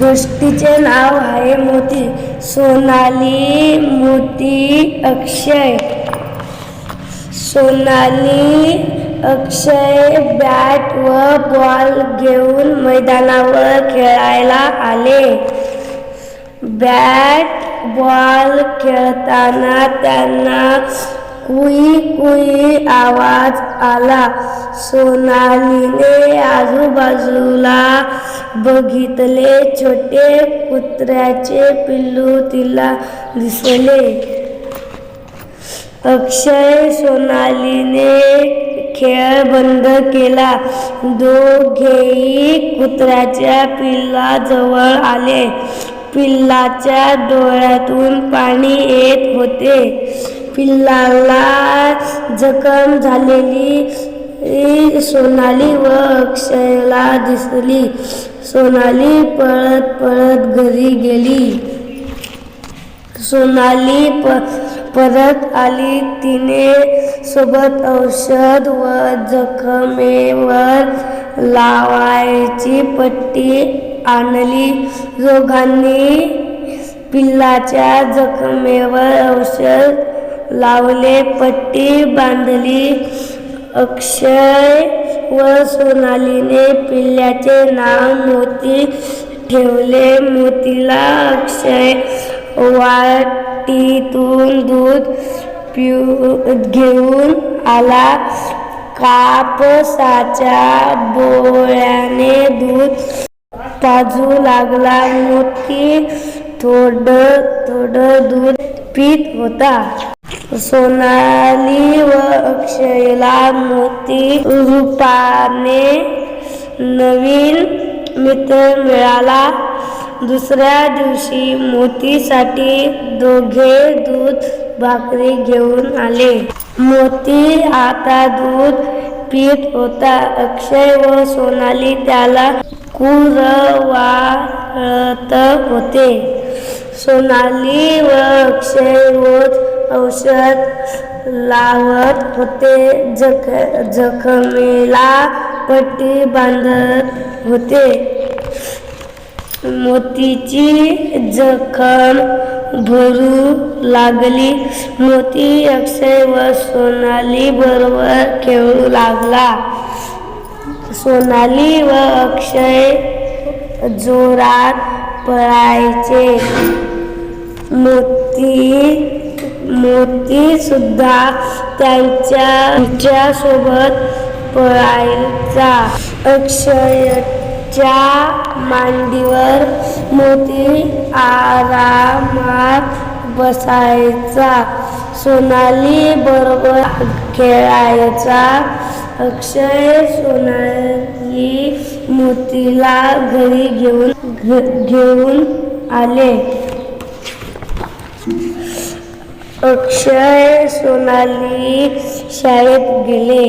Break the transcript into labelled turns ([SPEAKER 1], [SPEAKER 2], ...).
[SPEAKER 1] गोष्टीचे नाव आहे मोती. सोनाली मोती अक्षय. सोनाली अक्षय बॅट व बॉल घेऊन मैदानावर खेळायला आले. बॅट बॉल खेळताना त्यांना कुई कुई आवाज आला. सोनालीने आजूबाजूला बघितले छोटे कुत्र्याचे पिल्लू तिला दिसले. अक्षय सोनालीने खेळ बंद केला. दोघेही कुत्र्याच्या पिल्लाजवळ आले. पिल्लाच्या डोळ्यातून पाणी येत होते. पिल्लाला जखम झालेली सोनाली व अक्षयला दिसली. सोनाली पळत पळत घरी गेली. सोनाली प परत आली. तिने सोबत औषध व जखमेवर लावायची पट्टी आणली. दोघांनी पिल्लाच्या जखमेवर औषध लावले. पट्टी बांधली. अक्षय व सोनालीने पिल्ल्याचे नाव मोती ठेवले. मोतीला अक्षय वाटीतून दूध पिऊ घेऊन आला. कापसाच्या बोळ्याने दूध पाजू लागला. मोती थोडं थोडं दूध पीत होता. सोनाली व अक्षयला मोती रूपाने नवीन मित्र मिळाला. दुसऱ्या दिवशी मोतीसाठी दोघे दूध भाकरी घेऊन आले. मोती आता दूध पीत होता. अक्षय व सोनाली त्याला कुरवाळत होते. सोनाली व अक्षय व औषध लावत होते. जख जखमेला पट्टी बांधत होते. मोतीची जखम भरू लागली. मोती अक्षय व सोनाली बरोबर खेळू लागला. सोनाली व अक्षय जोरात पळायचे. मोती मोती सुद्धा त्यांच्यासोबत पळायचा. अक्षयच्या मांडीवर मोती आरामात बसायचा. सोनाली बरोबर खेळायचा. अक्षय सोनाली मोतीला घरी घेऊन घ- घेऊन आले. अक्षय सोनाली शाळेत गेले.